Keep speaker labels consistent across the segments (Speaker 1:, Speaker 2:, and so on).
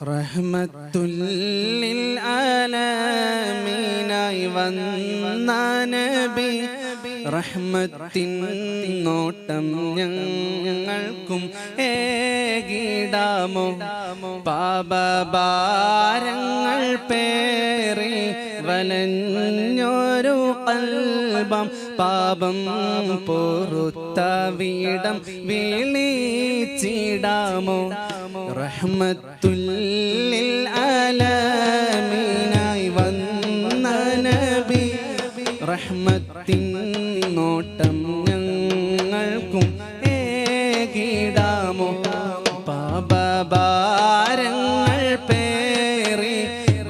Speaker 1: റഹ്മത്തുല്ലിൽ ആലമീനായി വന്ന നബി റഹ്മത്തിൻ നോട്ടം ഞങ്ങൾക്കും ഏകിടാമോ? പാപഭാരങ്ങൾ പേറി വലഞ്ഞൊരു കൽബം പാപം പൊറുത്ത വീടം വിളിച്ചിടാമോ റഹ്മത്തുല്ലിൽ റഹ്മത്തിൻ നോട്ടം ഞങ്ങൾക്കും ഏകിടാമോ? പാപഭാരങ്ങൾ പേറി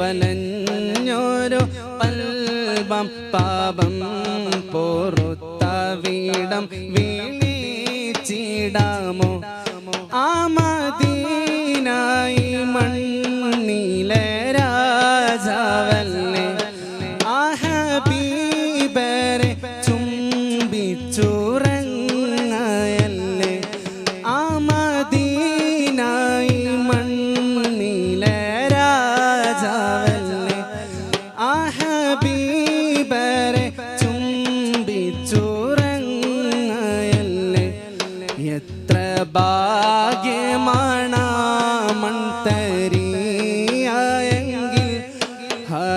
Speaker 1: വലഞ്ഞോരോ പൽബം പാപം പൊറുത്ത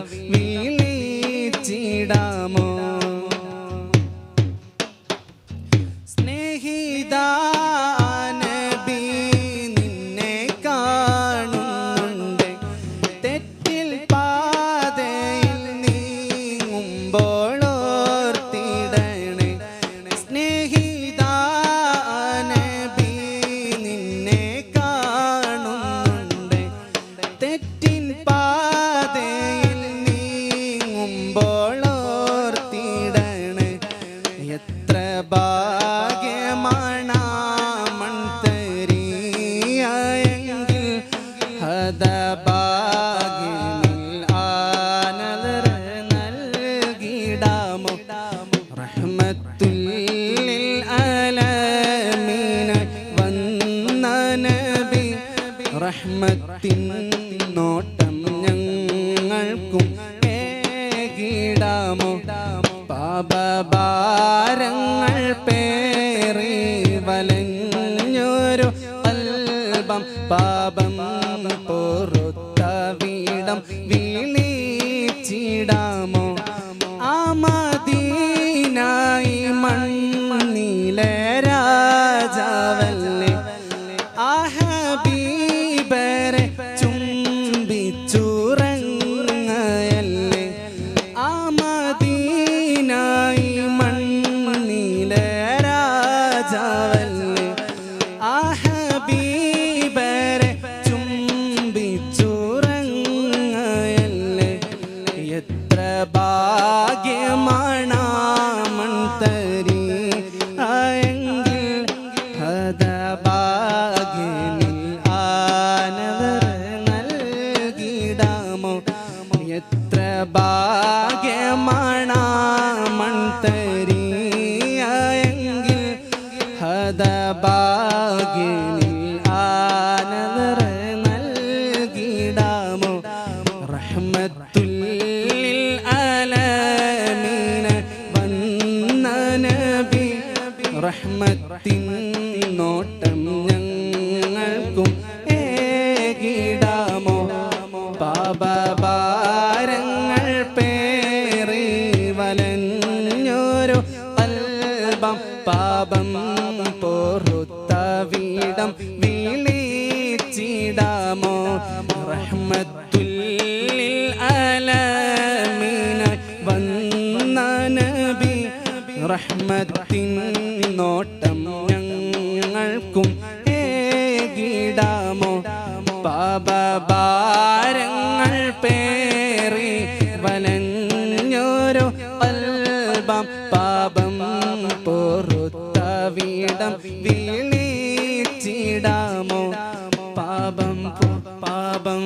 Speaker 1: them. റഹ്മത്തിൻ നോട്ടം ഞങ്ങൾക്കും ഏകിടാമോ? പാപഭാരങ്ങൾ പേറി വലഞ്ഞൊരു അൽബം പാപം പൊറുത്ത വീടം വിളിച്ചിടാമോ? മൺതരി ആയെങ്കിൽ ഹതഭാഗ്യനിൽ ആനവർ നൽകിടാമോ? റഹ്മത്തുല്ലിൽ ആലമീന വന്ന നബി റഹ്മത്തിൻ നോട്ടം ഞങ്ങൾക്കും ഏകിടാമോ? പാപഭാരങ്ങൾ വിളിച്ചിടാമോ റഹ്മത്തുല്ലിൽ ആലമീനായി വന്ന നബി റഹ്മത്തിൻ നോട്ടം പാപം